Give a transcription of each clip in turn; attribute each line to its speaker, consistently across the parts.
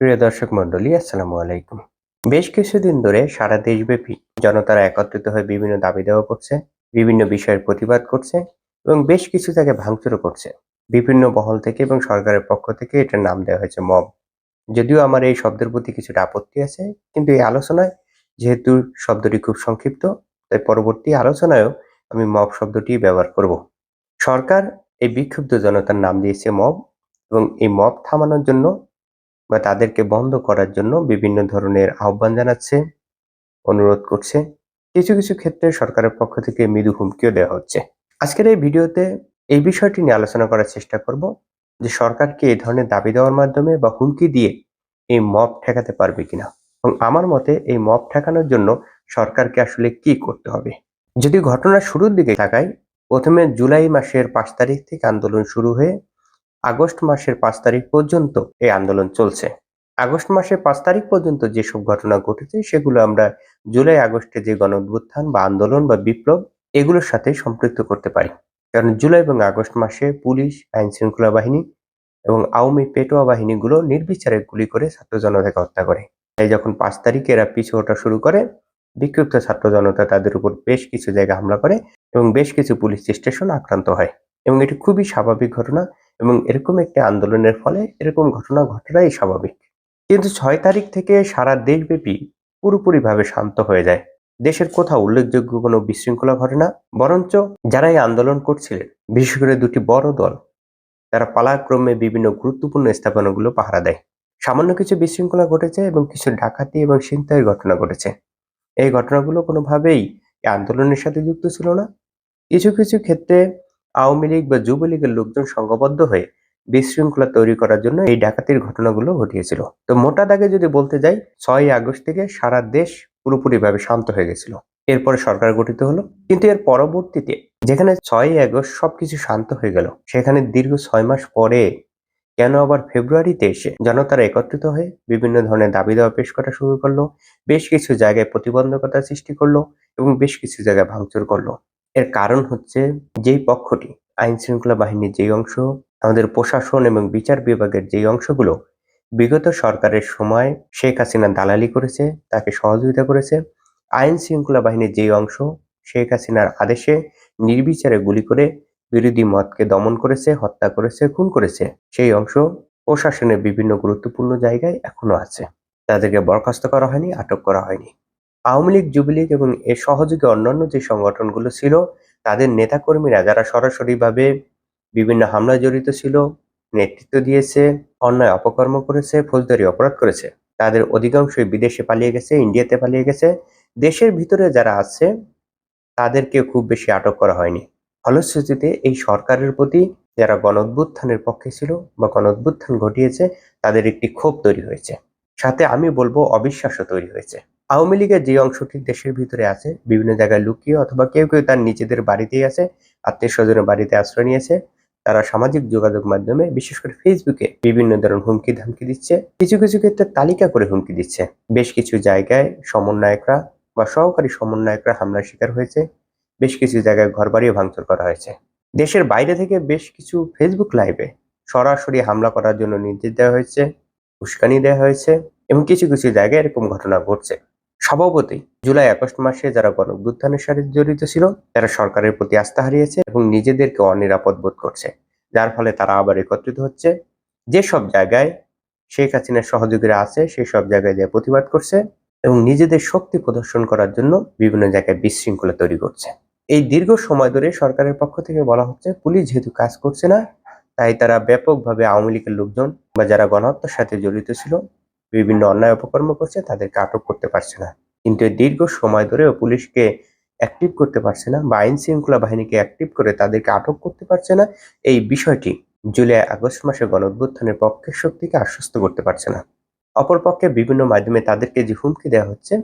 Speaker 1: প্রিয় দর্শক মন্ডলী আসসালামু আলাইকুম। বেশ কিছুদিন ধরে সারা দেশব্যাপী জনতারা একত্রিত হয়ে বিভিন্ন দাবি দেওয়া করছে, বিভিন্ন বিষয়ের প্রতিবাদ করছে এবং বেশ কিছু তাকে ভাঙচুরও করছে। বিভিন্ন বহল থেকে এবং সরকারের পক্ষ থেকে এটার নাম দেওয়া হয়েছে মব। যদিও আমার এই শব্দের প্রতি কিছুটা আপত্তি আছে, কিন্তু এই আলোচনায় যেহেতু শব্দটি খুব সংক্ষিপ্ত, তাই পরবর্তী আলোচনায়ও আমি মব শব্দটি ব্যবহার করব। সরকার এই বিক্ষুব্ধ জনতার নাম দিয়েছে মব এবং এই মব থামানোর জন্য বা তাদেরকে বন্ধ করার জন্য বিভিন্ন ধরনের আহ্বান জানাচ্ছে, অনুরোধ করছে। কিছু কিছু ক্ষেত্রে সরকারের পক্ষ থেকে মৃদু হুমকিও দেওয়া হচ্ছে। আজকের এই ভিডিওতে এই বিষয়টি নিয়ে আলোচনা করার চেষ্টা করব যে সরকারকে এই ধরনের দাবি দেওয়ার মাধ্যমে বা হুমকি দিয়ে এই মব ঠেকাতে পারবে কিনা এবং আমার মতে এই মব ঠেকানোর জন্য সরকারকে আসলে কি করতে হবে। যদি ঘটনার শুরুর দিকে তাকাই, প্রথমে জুলাই মাসের পাঁচ তারিখ থেকে আন্দোলন শুরু হয়ে আগস্ট মাসের পাঁচ তারিখ পর্যন্ত এই আন্দোলন চলছে। আগস্ট মাসের পাঁচ তারিখ পর্যন্ত যেসব ঘটনা ঘটেছে, সেগুলো আমরা জুলাই আগস্টে যে গণ বা আন্দোলন বা বিপ্লব, এগুলোর সাথে সম্পৃক্ত করতে পারি। কারণ জুলাই এবং আগস্ট মাসে পুলিশ, আইন শৃঙ্খলা বাহিনী এবং আওয়ামী পেটোয়া বাহিনীগুলো নির্বিচারে গুলি করে ছাত্র জনতাকে হত্যা করে। তাই যখন পাঁচ তারিখে এরা পিছু ওঠা শুরু করে, বিক্ষুব্ধ ছাত্র জনতা তাদের উপর বেশ কিছু জায়গা হামলা করে এবং বেশ কিছু পুলিশ স্টেশন আক্রান্ত হয়। এবং এটি খুবই স্বাভাবিক ঘটনা। এবং এরকম একটি আন্দোলনের ফলে এরকম ঘটনা ঘটাটাই স্বাভাবিক। কিন্তু ছয় তারিখ থেকে সারা দেশব্যাপী পুরোপুরিভাবে শান্ত হয়ে যায়। দেশের কোথাও উল্লেখযোগ্য কোনো বিশৃঙ্খলা ঘটে না, বরঞ্চ যারা এই আন্দোলন করছিলেন, বিশেষ করে দুটি বড় দল, তারা পালাক্রমে বিভিন্ন গুরুত্বপূর্ণ স্থাপনাগুলো পাহারা দেয়। সামান্য কিছু বিশৃঙ্খলা ঘটেছে এবং কিছু ডাকাতি এবং ছিনতাইয়ের ঘটনা ঘটেছে। এই ঘটনাগুলো কোনোভাবেই আন্দোলনের সাথে যুক্ত ছিল না। কিছু কিছু ক্ষেত্রে আওয়ামী লীগ বা যুবলীগের লোকজন সংঘবদ্ধ হয়ে বিশৃঙ্খলা তৈরি করার জন্য এই ডাকাতির ঘটনাগুলো ঘটিয়েছিল। তো মোটা দাগে যদি বলতে যাই ছয় আগস্ট থেকে সারা দেশ পুরোপুরিভাবে শান্ত হয়ে গেছিল। এরপরে সরকার গঠিত হলো। কিন্তু এর পরবর্তীতে যেখানে ছয় আগস্ট সবকিছু শান্ত হয়ে গেল, সেখানে দীর্ঘ ছয় মাস পরে কেন আবার ফেব্রুয়ারিতে এসে জনতারা একত্রিত হয়ে বিভিন্ন ধরনের দাবি দেওয়া পেশ করা শুরু করল, বেশ কিছু জায়গায় প্রতিবন্ধকতা সৃষ্টি করল এবং বেশ কিছু জায়গায় ভাঙচুর করল। এর কারণ হচ্ছে যেই পক্ষটি আইন শৃঙ্খলা বাহিনীর যেই অংশ, আমাদের প্রশাসন এবং বিচার বিভাগের যেই অংশগুলো বিগত সরকারের সময় শেখ হাসিনা দালালি করেছে, তাকে সহযোগিতা করেছে আইন শৃঙ্খলা বাহিনীর যেই অংশ শেখ হাসিনার আদেশে নির্বিচারে গুলি করে বিরোধী মতকে দমন করেছে, হত্যা করেছে, খুন করেছে, সেই অংশ প্রশাসনের বিভিন্ন গুরুত্বপূর্ণ জায়গায় এখনও আছে। তাদেরকে বরখাস্ত করা হয়নি, আটক করা হয়নি। আওয়ামী লীগ, যুবলীগ এবং এর সহযোগী অন্যান্য যে সংগঠনগুলো ছিল, তাদের নেতাকর্মীরা যারা সরাসরিভাবে বিভিন্ন হামলায় জড়িত ছিল, নেতৃত্ব দিয়েছে, অন্যায় অপকর্ম করেছে, ফৌজদারি অপরাধ করেছে, তাদের অধিকাংশই বিদেশে পালিয়ে গেছে, ইন্ডিয়াতে পালিয়ে গেছে। দেশের ভিতরে যারা আছে তাদেরকে খুব বেশি আটক করা হয়নি। ফলশ্রুতিতে এই সরকারের প্রতি যারা গণ অভ্যুত্থানের পক্ষে ছিল বা গণ অভ্যুত্থান ঘটিয়েছে, তাদের একটি ক্ষোভ তৈরি হয়েছে। সাথে আমি বলব অবিশ্বাসও তৈরি হয়েছে। আওয়ামী লীগের যে অংশটি দেশের ভিতরে আছে, বিভিন্ন জায়গায় লুকিয়ে অথবা কেউ কেউ তার নিজেদের বাড়িতেই আছে, আত্মীয় স্বজনের বাড়িতে আশ্রয় নিয়েছে, তারা সামাজিক যোগাযোগ মাধ্যমে, বিশেষ করে ফেসবুকে বিভিন্ন ধরনের হুমকি ধামকি দিচ্ছে, কিছু কিছু ক্ষেত্রে তালিকা করে হুমকি দিচ্ছে। বেশ কিছু জায়গায় সমন্বয়করা বা সহকারী সমন্বয়করা হামলার শিকার হয়েছে, বেশ কিছু জায়গায় ঘরবাড়িও ভাঙচুর করা হয়েছে। দেশের বাইরে থেকে বেশ কিছু ফেসবুক লাইভে সরাসরি হামলা করার জন্য নির্দেশ দেওয়া হয়েছে, উস্কানি দেওয়া হয়েছে এবং কিছু কিছু জায়গায় এরকম ঘটনা ঘটছে। স্বভাবতই জুলাই আগস্ট মাসে যারা গণ অভ্যুত্থানের সাথে জড়িত ছিল, তারা সরকারের প্রতি আস্থা হারিয়েছে এবং নিজেদেরকে অনিরাপদ বোধ করছে। যার ফলে তারা আবার একত্রিত হচ্ছে। যেসব জায়গায় শেখ হাসিনার সহযোগীরা আছে সেই সব জায়গায় যে প্রতিবাদ করছে এবং নিজেদের শক্তি প্রদর্শন করার জন্য বিভিন্ন জায়গায় বিশৃঙ্খলা তৈরি করছে। এই দীর্ঘ সময় ধরে সরকারের পক্ষ থেকে বলা হচ্ছে, পুলিশ যেহেতু কাজ করছে না, তাই তারা ব্যাপকভাবে আওয়ামী লীগের লোকজন বা যারা গণহত্যার সাথে জড়িত ছিল বিভিন্ন অন্যায় অপকর্ম করছে, তাদেরকে আটক করতে পারছে না। কিন্তু দীর্ঘ সময় ধরেও পুলিশকে অ্যাক্টিভ করতে পারছে না বা আইন শৃঙ্খলা বাহিনীকে অ্যাক্টিভ করে তাদেরকে আটক করতে পারছে না, এই বিষয়টি জুলাই আগস্ট মাসে গণ অভ্যুত্থানের পক্ষের শক্তিকে আশ্বস্ত করতে পারছে না। অপরপক্ষে বিভিন্ন মাধ্যমে তাদেরকে যে হুমকি দেওয়া হচ্ছে,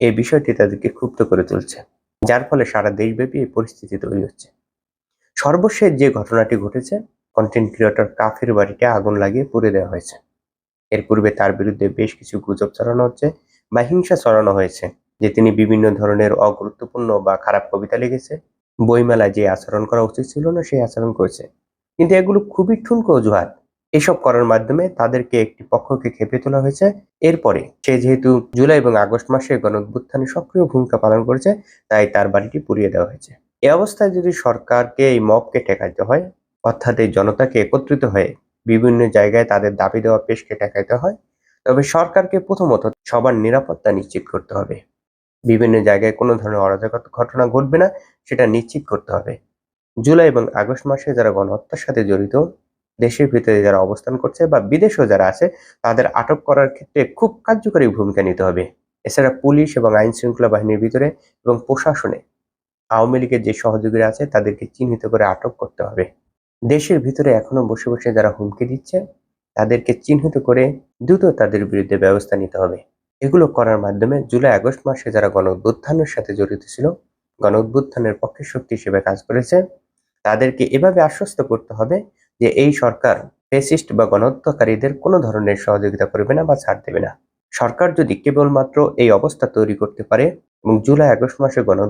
Speaker 1: এই বিষয়টি তাদেরকে ক্ষুব্ধ করে তুলছে, যার ফলে সারা দেশব্যাপী এই পরিস্থিতি তৈরি হচ্ছে। সর্বশেষ যে ঘটনাটি ঘটেছে কন্টেন্ট ক্রিয়েটর কাফের বাড়িতে আগুন লাগিয়ে পুড়ে দেওয়া হয়েছে। এর পূর্বে তার বিরুদ্ধে বেশ কিছু গুজব ছড়ানো হচ্ছে বা হিংসা ছড়ানো হয়েছে, যে তিনি বিভিন্ন ধরনের অগুরুত্বপূর্ণ বা খারাপ কবিতা লিখেছে। বইমেলায় যে আচরণ করা উচিত ছিল না, সেই আচরণ করেছে। কিন্তু এগুলো খুবই ঠুনকো অজুহাত। এসব করার মাধ্যমে তাদেরকে একটি পক্ষকে খেপে তোলা হয়েছে। এরপরে সে যেহেতু জুলাই এবং আগস্ট মাসে গণ সক্রিয় ভূমিকা পালন করেছে, তাই তার বাড়িটি পুড়িয়ে দেওয়া হয়েছে। এই অবস্থায় যদি সরকারকে এই মবকে ঠেকাইতে হয়, অর্থাৎ এই জনতাকে একত্রিত হয়ে বিভিন্ন জায়গায় তাদের দাবি দেওয়া পেশকে ঠেকাইতে হয়। তবে সরকারকে প্রথমত সবার নিরাপত্তা নিশ্চিত করতে হবে। বিভিন্ন জায়গায় কোনো ধরনের অরাজকতা ঘটনা ঘটবে না, সেটা নিশ্চিত করতে হবে। জুলাই এবং আগস্ট মাসে যারা গণহত্যার সাথে জড়িত, দেশের ভিতরে যারা অবস্থান করছে বা বিদেশেও যারা আছে, তাদের আটক করার ক্ষেত্রে খুব কার্যকরী ভূমিকা নিতে হবে। এছাড়া পুলিশ এবং আইন শৃঙ্খলা বাহিনীর ভিতরে এবং প্রশাসনে আওয়ামী লীগের যে সহযোগীরা আছে, তাদেরকে চিহ্নিত করে আটক করতে হবে। দেশের ভিতরে এখনও বসে বসে যারা হুমকি দিচ্ছে, তাদেরকে চিহ্নিত করে দ্রুত তাদের বিরুদ্ধে ব্যবস্থা নিতে হবে। এগুলো করার মাধ্যমে জুলাই, আগস্ট মাসে যারা গণ সাথে জড়িত ছিল গণ পক্ষে শক্তি হিসেবে কাজ করেছে, তাদেরকে এভাবে আশ্বস্ত করতে হবে যে এই সরকার ফেসিস্ট বা গণহত্যাকারীদের কোনো ধরনের সহযোগিতা করবে না বা ছাড় দেবে না। সরকার যদি কেবলমাত্র এই অবস্থা তৈরি করতে পারে এবং জুলাই, আগস্ট মাসে গণ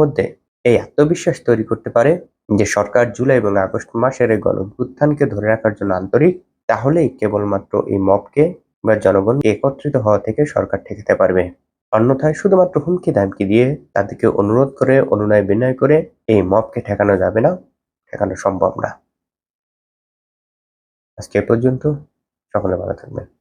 Speaker 1: মধ্যে এই আত্মবিশ্বাস তৈরি করতে পারে যে সরকার জুলাই এবং আগস্ট মাসের এই গণ অভ্যুত্থানকে ধরে রাখার জন্য আন্তরিক, তাহলেই কেবলমাত্র এই মবকে বা জনগণকে একত্রিত হওয়া থেকে সরকার ঠেকাতে পারবে। অন্যথায় শুধুমাত্র হুমকি ধামকি দিয়ে তাদেরকে অনুরোধ করে, অনুনয় বিনয় করে এই মবকে ঠেকানো যাবে না, ঠেকানো সম্ভব না। আজকে পর্যন্ত, সকলে ভালো থাকবেন।